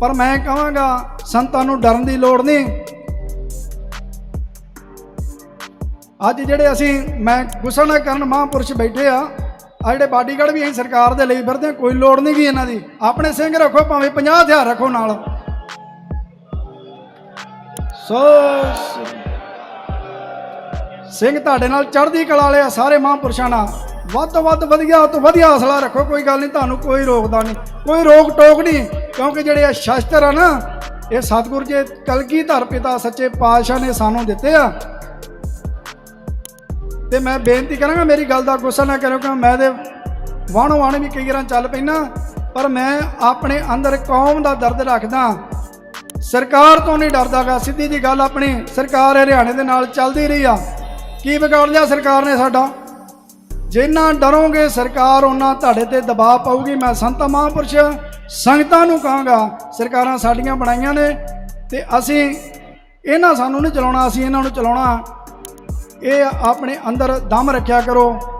ਪਰ ਮੈਂ ਕਹਾਂਗਾ ਸੰਤਾਂ ਨੂੰ ਡਰਨ ਦੀ ਲੋੜ ਨਹੀਂ। ਅੱਜ ਜਿਹੜੇ ਅਸੀਂ ਮੈਂ ਗੁੱਸਾ ਨਾ ਕਰਨ ਮਹਾਂਪੁਰਸ਼ ਬੈਠੇ ਆ ਆ ਜਿਹੜੇ ਬਾਡੀਗਾਰਡ ਵੀ ਅਸੀਂ ਸਰਕਾਰ ਦੇ ਲਈ ਫਿਰਦੇ ਹਾਂ, ਕੋਈ ਲੋੜ ਨਹੀਂ ਗੀ ਇਹਨਾਂ ਦੀ। ਆਪਣੇ ਸਿੰਘ ਰੱਖੋ ਭਾਵੇਂ 50 ਹਥਿਆਰ ਰੱਖੋ ਨਾਲ। ਸੋ ਸਿੰਘ ਤੁਹਾਡੇ ਨਾਲ ਚੜ੍ਹਦੀ ਕਲਾ ਵਾਲੇ ਆ ਸਾਰੇ ਮਹਾਂਪੁਰਸ਼ਾਂ ਨਾਲ। ਵੱਧ ਤੋਂ ਵੱਧ ਵਧੀਆ ਤੋਂ ਵਧੀਆ ਹੌਸਲਾ ਰੱਖੋ, ਕੋਈ ਗੱਲ ਨਹੀਂ, ਤੁਹਾਨੂੰ ਕੋਈ ਰੋਕਦਾ ਨਹੀਂ, ਕੋਈ ਰੋਕ ਟੋਕ ਨਹੀਂ, ਕਿਉਂਕਿ ਜਿਹੜੇ ਆ ਸ਼ਸਤਰ ਆ ਨਾ, ਇਹ ਸਤਿਗੁਰ ਜੀ ਕਲਗੀਧਰ ਪਿਤਾ ਸੱਚੇ ਪਾਤਸ਼ਾਹ ਨੇ ਸਾਨੂੰ ਦਿੱਤੇ ਆ। ਤੇ ਮੈਂ ਬੇਨਤੀ ਕਰਾਂਗਾ, ਮੇਰੀ ਗੱਲ ਦਾ ਗੁੱਸਾ ਨਾ ਕਰਿਓ ਕਿ ਮੈਂ ਦੇ ਵਾਣੋ ਵਾਣ ਵੀ ਕਈ ਵਾਰਾਂ ਚੱਲ ਪੈਣਾ ਪਰ ਮੈਂ ਆਪਣੇ ਅੰਦਰ ਕੌਮ ਦਾ ਦਰਦ ਰੱਖਦਾ। ਸਰਕਾਰ ਤੋਂ ਨਹੀਂ ਡਰਦਾਗਾ, ਸਿੱਧੀ ਜੀ ਗੱਲ ਆਪਣੀ, ਸਰਕਾਰ ਹਰਿਆਣੇ ਦੇ ਨਾਲ ਚੱਲਦੀ ਰਹੀ ਆ। ਕੀ ਵਿਗਾੜ ਲਿਆ ਸਰਕਾਰ ਨੇ ਸਾਡਾ? ਜਿੰਨਾ ਡਰੋਗੇ ਸਰਕਾਰ ਉਹਨਾਂ ਤੁਹਾਡੇ ਤੇ ਦਬਾਅ ਪਾਊਗੀ। ਮੈਂ ਸੰਤ ਮਹਾਂਪੁਰਸ਼ ਸੰਗਤਾਂ ਨੂੰ ਕਹਾਂਗਾ, ਸਰਕਾਰਾਂ ਸਾਡੀਆਂ ਬਣਾਈਆਂ ਨੇ ਤੇ ਅਸੀਂ ਇਹਨਾਂ ਸਾਨੂੰ ਨਹੀਂ ਚਲਾਉਣਾ, ਅਸੀਂ ਇਹਨਾਂ ਨੂੰ ਚਲਾਉਣਾ। ਇਹ ਆਪਣੇ ਅੰਦਰ ਦਮ ਰੱਖਿਆ ਕਰੋ।